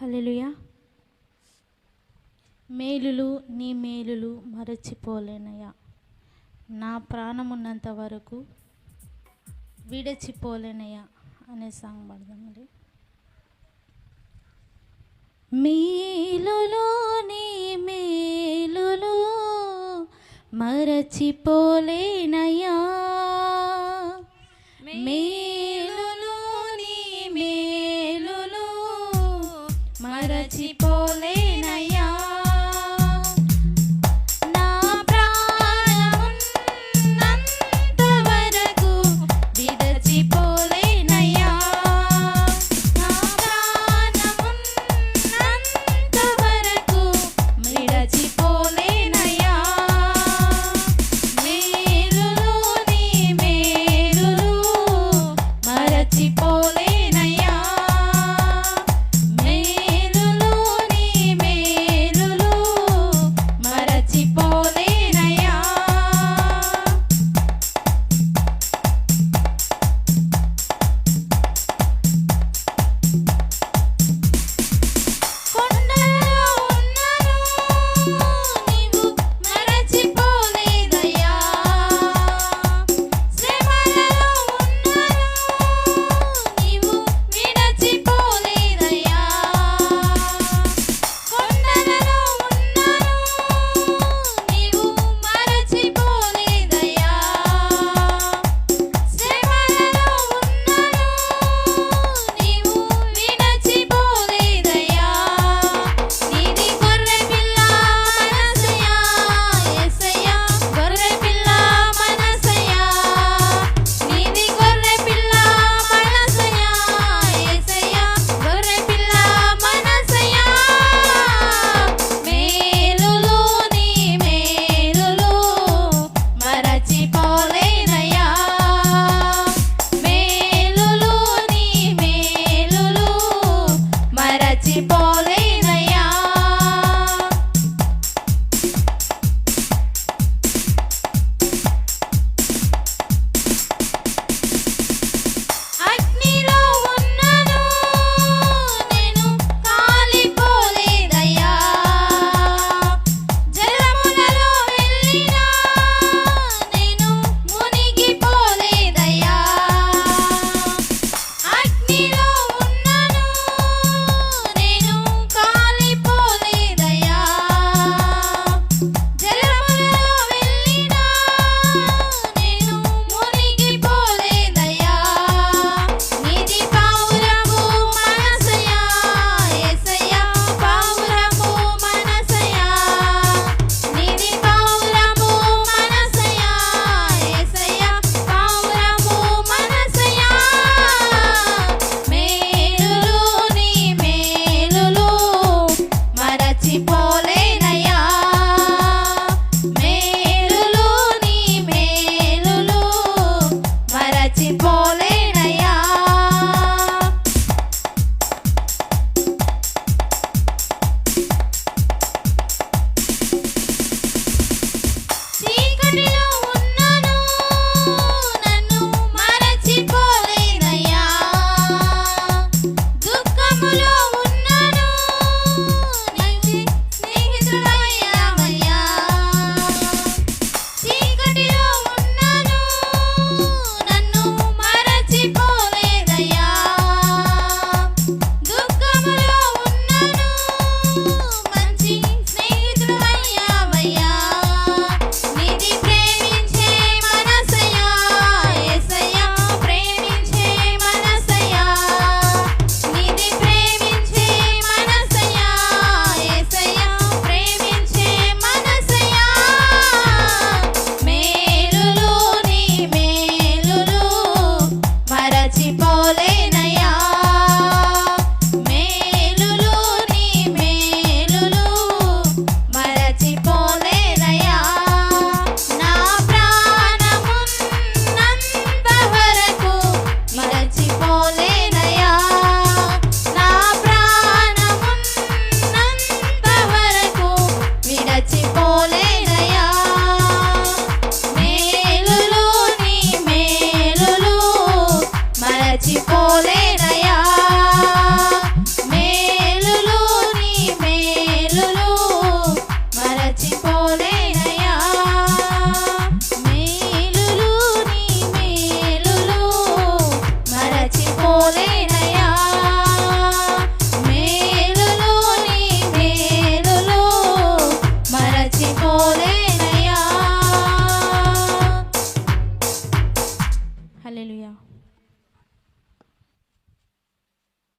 హల్లెలూయా. మేలులు నీ మేలులు మరచిపోలేనయ్యా. నా ప్రాణం ఉన్నంత వరకు విడచిపోలేనయ్యా అనే సాంగ్ పాడదాం మరి. మేలులు నీ మేలులు మరచిపోలేనయ్యా. మేలులు నీ మేలులు మరచిపోలేనయ్యా